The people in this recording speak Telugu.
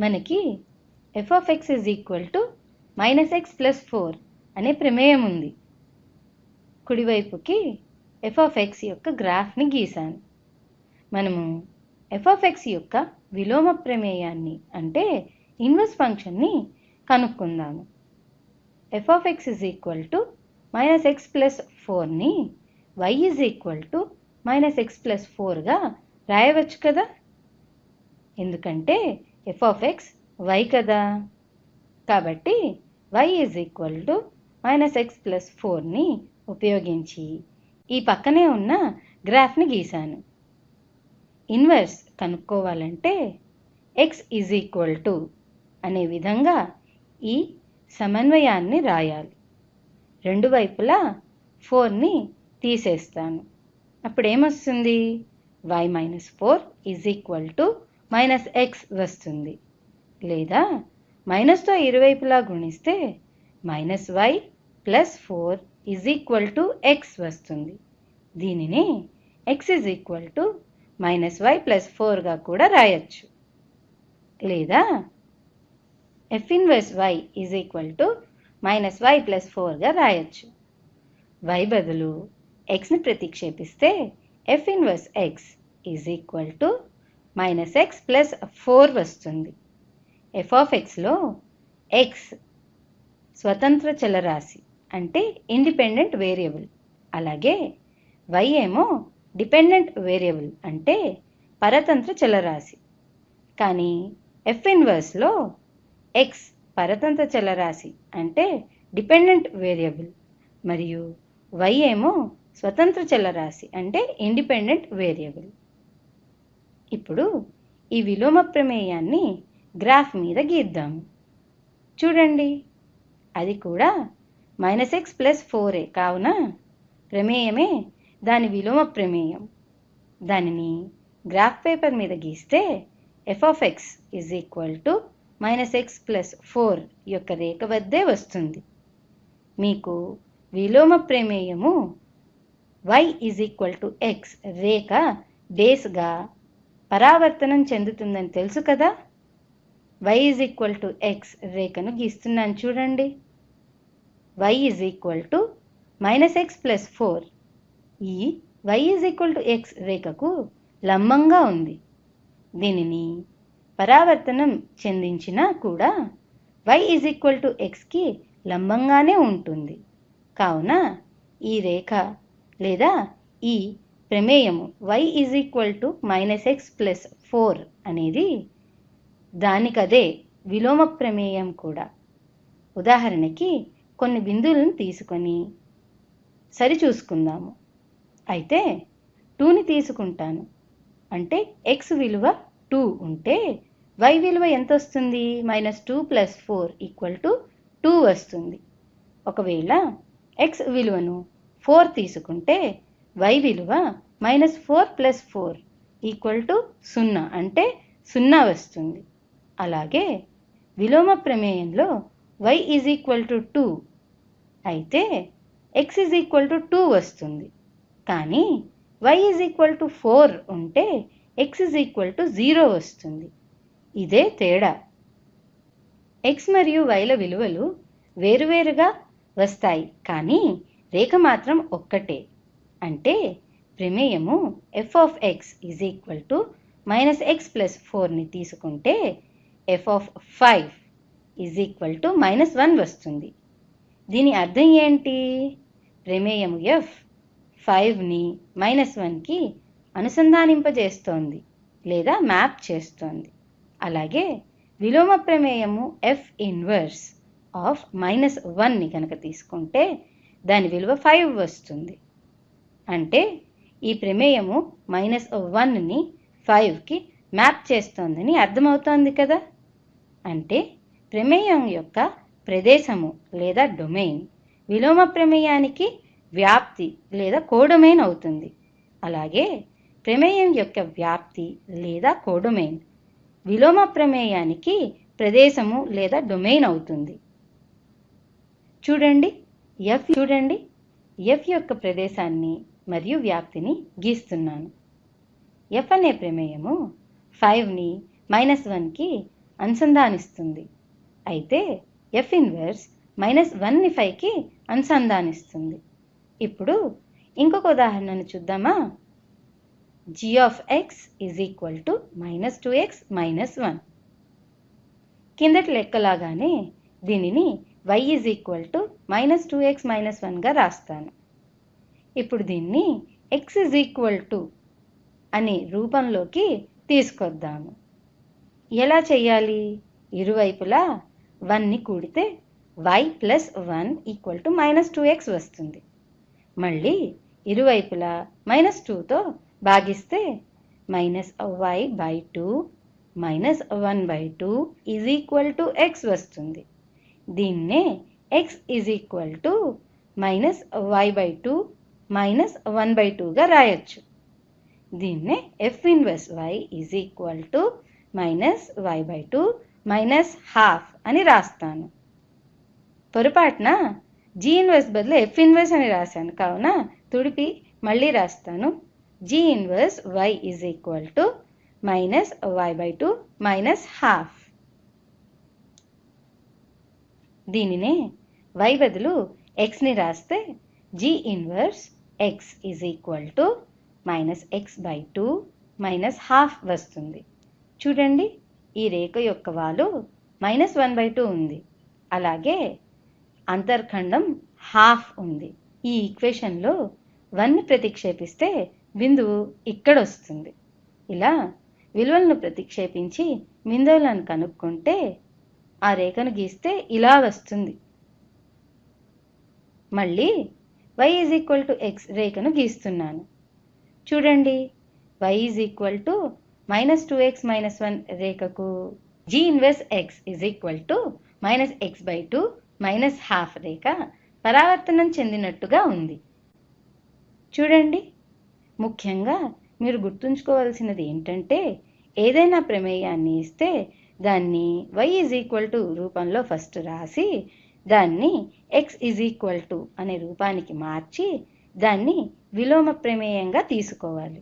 మనకి F of X is equal to minus X plus four అనే ప్రమేయం ఉంది. కుడివైపుకి ఎఫ్ ఆఫ్ ఎక్స్ యొక్క గ్రాఫ్ని గీశాను. మనము ఎఫ్ ఆఫ్ ఎక్స్ యొక్క విలోమ ప్రమేయాన్ని అంటే ఇన్వర్స్ ఫంక్షన్ని కనుక్కుందాము. F of X is equal to minus X plus ఫోర్ని Y is equal to minus X plus ఫోర్గా రాయవచ్చు కదా? ఎందుకంటే ఎఫ్ ఆఫ్ ఎక్స్ వై కదా. కాబట్టి Y is equal to minus X plus ఫోర్ని ఉపయోగించి ఈ పక్కనే ఉన్న గ్రాఫ్ని గీశాను. ఇన్వర్స్ కనుక్కోవాలంటే ఎక్స్ ఈజ్ ఈక్వల్ టు అనే విధంగా ఈ సమన్వయాన్ని రాయాలి. రెండు వైపులా ఫోర్ని తీసేస్తాను. అప్పుడు ఏమొస్తుంది Y minus four is equal to minus X వస్తుంది. లేదా మైనస్తో ఇరువైపులా గుణిస్తే minus Y plus four is equal to X వస్తుంది. దీనిని X is equal to minus Y plus ఫోర్గా కూడా రాయొచ్చు. లేదా F inverse Y is equal to minus Y plus ఫోర్గా రాయొచ్చు. వై బదులు ఎక్స్ని ప్రతిక్షేపిస్తే F inverse X is equal to minus X plus four వస్తుంది. ఎఫ్ ఆఫ్ ఎక్స్లో ఎక్స్ స్వతంత్ర చలరాశి అంటే ఇండిపెండెంట్ వేరియబుల్ అలాగే వై ఏమో డిపెండెంట్ వేరియబుల్ అంటే పరతంత్ర చలరాశి. కానీ ఎఫ్ ఇన్వర్స్లో ఎక్స్ పరతంత్ర చలరాశి అంటే డిపెండెంట్ వేరియబుల్ మరియు వై ఏమో స్వతంత్ర చలరాశి అంటే ఇండిపెండెంట్ వేరియబుల్ ఇప్పుడు ఈ విలోమ ప్రమేయాన్ని గ్రాఫ్ మీద గీద్దాము చూడండి అది కూడా మైనస్ ఎక్స్ ప్లస్ ఫోరే కావున ప్రమేయమే దాని విలోమ ప్రమేయం. దానిని గ్రాఫ్ పేపర్ మీద గీస్తే f of x is equal to minus x plus four యొక్క రేఖ వద్దే వస్తుంది. మీకు విలోమ ప్రమేయము y is equal to x రేఖ బేస్గా పరావర్తనం చెందుతుందని తెలుసు కదా? Y is equal to x రేఖను గీస్తున్నాను చూడండి. Y is equal to minus x plus four ఈ y is equal to x రేఖకు లంబంగా ఉంది. దీనిని పరావర్తనం చెందించినా కూడా వై ఈజ్ ఈక్వల్ టు ఎక్స్కి లంబంగానే ఉంటుంది. కావున ఈ రేఖ లేదా ఈ ప్రమేయము y is equal to minus x plus four అనేది దానికదే విలోమ ప్రమేయం కూడా. ఉదాహరణకి కొన్ని బిందువులను తీసుకొని సరిచూసుకుందాము అయితే టూని తీసుకుంటాను. అంటే ఎక్స్ విలువ టూ ఉంటే వై విలువ ఎంత వస్తుంది? Minus two plus four equal to two వస్తుంది. ఒకవేళ ఎక్స్ విలువను ఫోర్ తీసుకుంటే వై విలువ minus four plus four equal to సున్నా. అంటే సున్నా వస్తుంది. అలాగే విలోమ ప్రమేయంలో Y is equal to two అయితే X is equal to two వస్తుంది. కానీ Y is equal to four ఉంటే X is equal to zero వస్తుంది. ఇదే తేడా. ఎక్స్ మరియు వైల విలువలు వేరువేరుగా వస్తాయి. కానీ రేఖ మాత్రం ఒక్కటే. అంటే ప్రమేయము F of X is equal to minus X plus ఫోర్ని తీసుకుంటే F of five is equal to minus one వస్తుంది. దీని అర్థం ఏంటి? ప్రమేయము ఎఫ్ ఫైవ్ని మైనస్ వన్కి అనుసంధానింపజేస్తోంది లేదా మ్యాప్ చేస్తోంది. అలాగే విలోమ ప్రమేయము ఎఫ్ ఇన్వర్స్ ఆఫ్ మైనస్ వన్ని కనుక తీసుకుంటే దాని విలువ ఫైవ్ వస్తుంది. అంటే ఈ ప్రమేయము మైనస్ వన్ని ఫైవ్కి మ్యాప్ చేస్తోందని అర్థమవుతోంది కదా? అంటే ప్రమేయం యొక్క ప్రదేశము లేదా డొమైన్ విలోమ ప్రమేయానికి వ్యాప్తి లేదా కోడొమైన్ అవుతుంది. అలాగే ప్రమేయం యొక్క వ్యాప్తి లేదా కోడొమైన్ విలోమ ప్రమేయానికి ప్రదేశము లేదా డొమైన్ అవుతుంది. చూడండి ఎఫ్ చూడండి. ఎఫ్ యొక్క ప్రదేశాన్ని మరియు వ్యాప్తిని గీస్తున్నాను. ఎఫ్ అనే ప్రమేయము ఫైవ్ని మైనస్ వన్కి అనుసంధానిస్తుంది. అయితే ఎఫ్ ఇన్వర్స్ మైనస్ వన్ని ఫైవ్కి అనుసంధానిస్తుంది. ఇప్పుడు ఇంకొక ఉదాహరణను చూద్దామా? G of X is equal to minus two X minus one కిందటి లెక్కలాగానే దీనిని Y is equal to minus two X minus వన్గా రాస్తాను. ఇప్పుడు దీన్ని ఎక్స్ ఈజ్ ఈక్వల్ టు అనే రూపంలోకి తీసుకొద్దాము. ఎలా చేయాలి? ఇరువైపులా వన్ని కూడితే Y plus one equal to minus two X వస్తుంది. మళ్ళీ ఇరువైపులా మైనస్ టూతో భాగిస్తే minus Y by two minus one by two is equal to X వస్తుంది. దీన్నే X is equal to minus Y by two minus one by టూగా రాయొచ్చు. దీన్నే F inverse Y is equal to minus Y by two minus half అని రాస్తాను. పొరపాటున జీ ఇన్వర్స్ బదులు ఎఫ్ ఇన్వర్స్ అని రాశాను. కావున తుడిపి మళ్ళీ రాస్తాను. G inverse Y is equal to minus Y by two minus half దీనినే వై బదులు ఎక్స్ని రాస్తే G inverse X is equal to minus X by two minus half వస్తుంది. చూడండి ఈ రేఖ యొక్క వాలు మైనస్ వన్ బై టూ ఉంది. అలాగే అంతర్ఖండం హాఫ్ ఉంది. ఈ ఈక్వేషన్లో వన్ని ప్రతిక్షేపిస్తే బిందువు ఇక్కడ వస్తుంది. ఇలా విలువలను ప్రతిక్షేపించి బిందువులను కనుక్కుంటే ఆ రేఖను గీస్తే ఇలా వస్తుంది. మళ్ళీ Y is equal to X రేఖను గీస్తున్నాను. చూడండి Y is equal to minus two X minus one రేఖకు G inverse X is equal to minus X by two minus half రేఖ పరావర్తనం చెందినట్టుగా ఉంది. చూడండి ముఖ్యంగా మీరు గుర్తుంచుకోవాల్సినది ఏంటంటే ఏదైనా ప్రమేయాన్ని ఇస్తే దాన్ని వై ఈజ్ ఈక్వల్ టు రూపంలో ఫస్ట్ రాసి దాన్ని ఎక్స్ ఈజ్ ఈక్వల్ టు అనే రూపానికి మార్చి దాన్ని విలోమ ప్రమేయంగా తీసుకోవాలి.